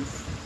peace.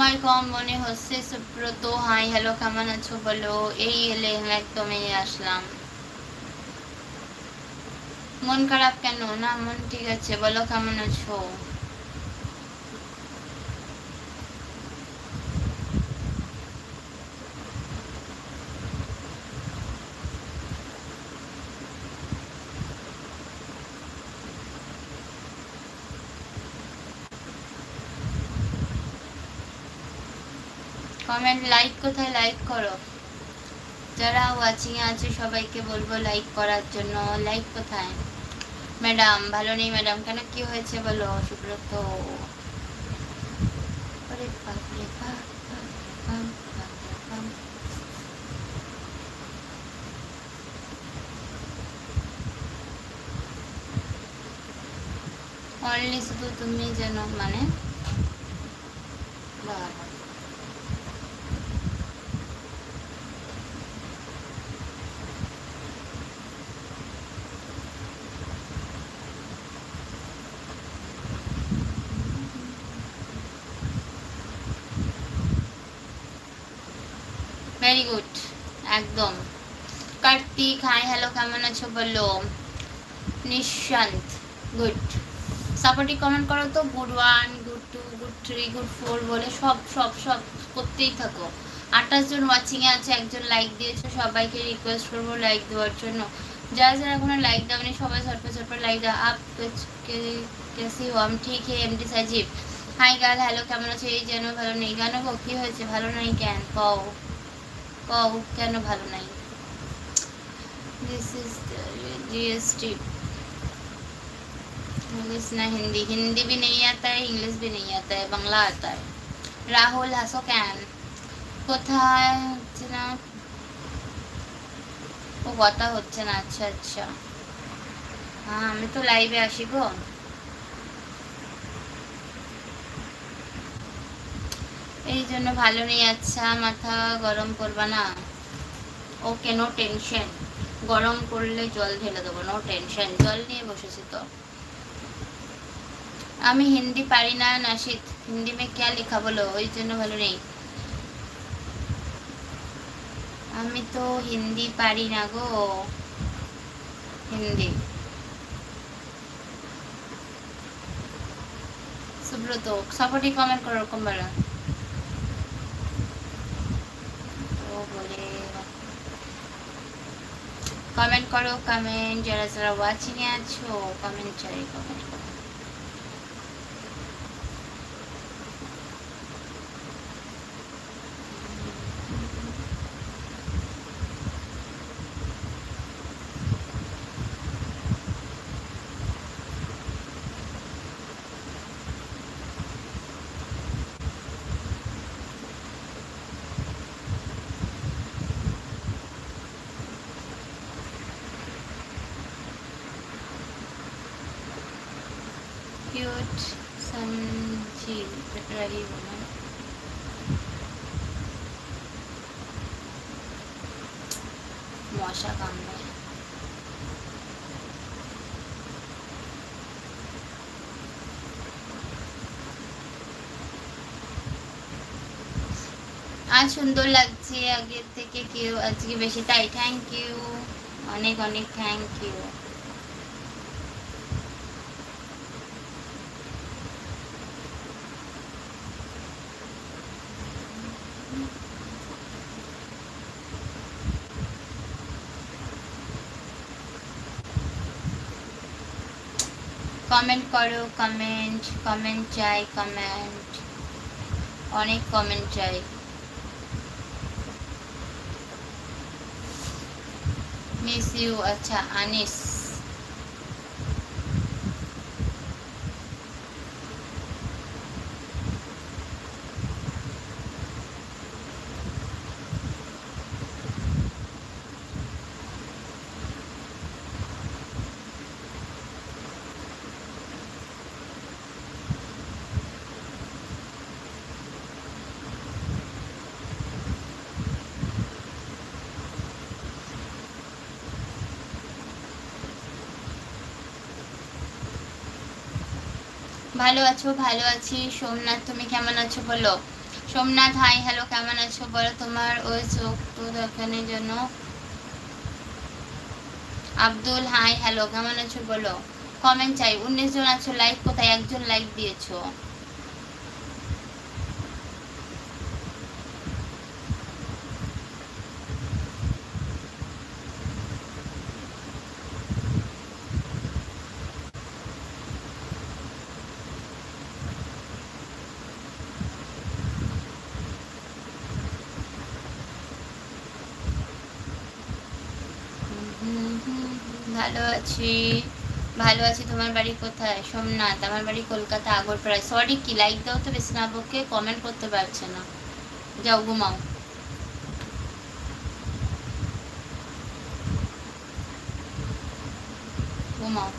সময় কম মনে হচ্ছে? সুব্রত, হাই, হ্যালো, কেমন আছো বলো? এই এলে একদম এই আসলাম। মন খারাপ কেন? না, মন ঠিক আছে। বলো, কেমন আছো? কমেন্ট লাইক কোথায় লাইক করো? যারা ওয়াচিং আছে, সবাইকে বলব লাইক করার জন্য। লাইক কোথায়? ম্যাডাম ভালো নেই ম্যাডাম কেন কি হয়েছে বলো? সুব্রত। অনলি শুধু তুমি যেন মানে? বাবা। ভেরি গুড একদম। কার্তিক হাই হ্যালো কেমন আছো বলো? নিশান্ত। গুড সাপোর্টিভ কমেন্ট করো তো। Good one good two good three good four বলে সব সব সব করতেই থাকো। আঠাশ জন ওয়াচিং এ আছে, একজন লাইক দিয়েছ, সবাইকে রিকোয়েস্ট করব লাইক দেওয়ার জন্য। যারা যারা এখনও লাইক দাওনি, সবাই ঝটপট ঝটপট লাইক দাও। আপ কেসি হো, আমি ঠিক হে MD Sajib. Hi gal hello কেমন আছো? এই যেন ভালো নেই। কেন গো, কি হয়েছে? ভালো নাই কেন? কও। কও কেন ভালো নাই दिस इज जीएसटी इंग्लिश ना हिंदी हिंदी भी नहीं आता है इंग्लिश भी नहीं आता है बांग्ला आता है রাহুল হাসো কেন কোথায় হচ্ছে না ও কথা হচ্ছে না আচ্ছা আচ্ছা হ্যাঁ আমি তো লাইভে আসি গো এই জন্য ভালো নেই আচ্ছা মাথা গরম করবা না। ওকে নো টেনশন গরম করলে জল ঢেলে দেবো নো টেনশন জল নিয়ে বসেছি তো। আমি হিন্দি পারি না, নাসিদ। হিন্দি মে ক্যা লেখা বলো? ওই জন্য ভালো নেই। আমি তো হিন্দি পারি না গো। হিন্দি। সুব্রত সাপোর্টই কমেন্ট করো, ওরকম বলো তো বলে কমেন্ট করো কমেন্ট যারা যারা ওয়াচিংয়ে আছো কমেন্ট চাই কমেন্ট করো। रही हूँ मैं मौसा आज सुंदर लगे आगे थे कि आज की बसि थैंक यू अनेक अनेक थैंक यू কমেন্ট করো কমেন্ট কমেন্ট চাই কমেন্ট অনেক কমেন্ট চাই। মিস ইউ আচ্ছা আনিস। ভালো আছো, ভালো আছি। সোমনাথ, তুমি কেমন আছো বলো? সোমনাথ হাই হ্যালো কেমন আছো বলো? তোমার ওই চোখ তো দেখানোর জন্য। আব্দুল হাই হ্যালো কেমন আছো বলো? কমেন্ট চাই। উনিশ জন আছো লাইক কোথায়? একজন লাইক দিয়েছ। ভালো আছি। ভালো আছি, তোমার বাড়ি কোথায়? সোমনাথ, আমার বাড়ি কলকাতা, আগরপাড়ায়। সরি কি লাইক দাও তো বেশি না বকে কমেন্ট করতে পারছে না। যাও, ঘুমাও। ঘুমাও।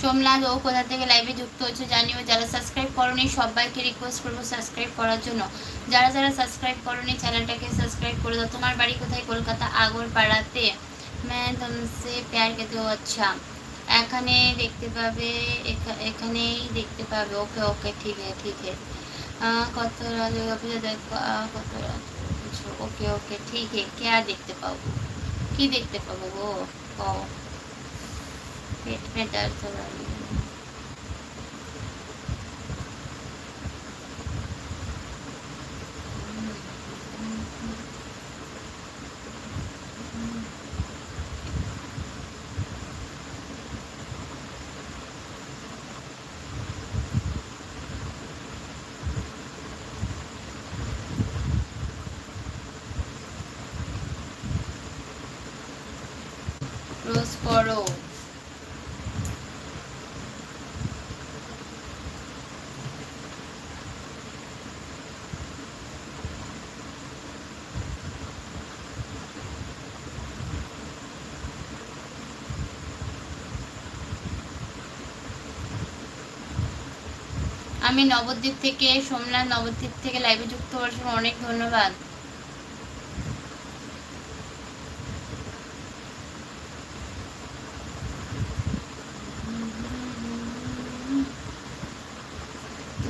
সোমনাথ, ও কোথা থেকে লাইভে যুক্ত হচ্ছে জানিও। যারা সাবস্ক্রাইব করনি, সবাইকে রিকোয়েস্ট করব সাবস্ক্রাইব করার জন্য। যারা যারা সাবস্ক্রাইব করনি চ্যানেলটাকে সাবস্ক্রাইব করে দাও। তোমার বাড়ি কোথায়? কলকাতা, আগরপাড়াতে। ম্যাম তুমসে প্যার কে দো আচ্ছা এখানে দেখতে পাবে, এখা- এখানেই দেখতে পাবে। ওকে ওকে, ঠিক আছে ঠিক আছে। কত কত ওকে ওকে, ঠিক আছে। কে দেখতে পাবো? কি দেখতে পাবো গো? ও। पेट में दर्द हो रहा है রোজ করো আমি নবদ্বীপ থেকে, সোমনাথ নবদ্বীপ থেকে লাইভে যুক্ত হওয়ার জন্য অনেক ধন্যবাদ।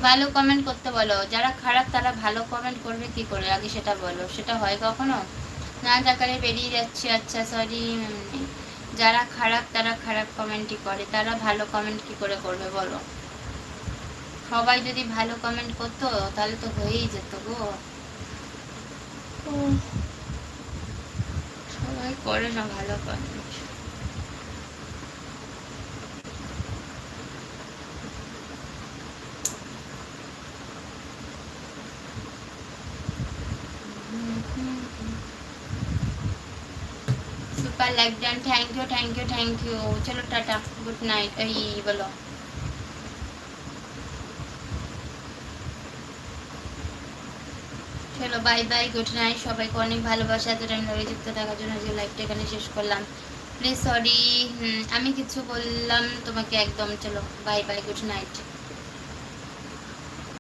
ভালো কমেন্ট করতে বলো। যারা খারাপ, তারা ভালো কমেন্ট করবে কি করে? আগে সেটা বলো। সেটা হয় কখনো? না দেখালে বেরিয়ে যাচ্ছে। আচ্ছা সরি যারা খারাপ, তারা খারাপ কমেন্টই করে। তারা ভালো কমেন্ট কি করে করবে বলো? সবাই যদি ভালো কমেন্ট করতো তাহলে তো হয়েই যেত গো। সবাই করে না ভালো comment super like done thank you thank you thank you চলো টাটা গুড নাইট এই বলো চলো বাই বাই, গুড নাইট। সবাইকে অনেক ভালোবাসা, এতটা আমি ধরে যুক্ত থাকার জন্য যে লাইভটা এখানে শেষ করলাম। প্লিজ, সরি আমি কিছু বললাম, তোমাকে একদম, চলো, বাই বাই, গুড নাইট।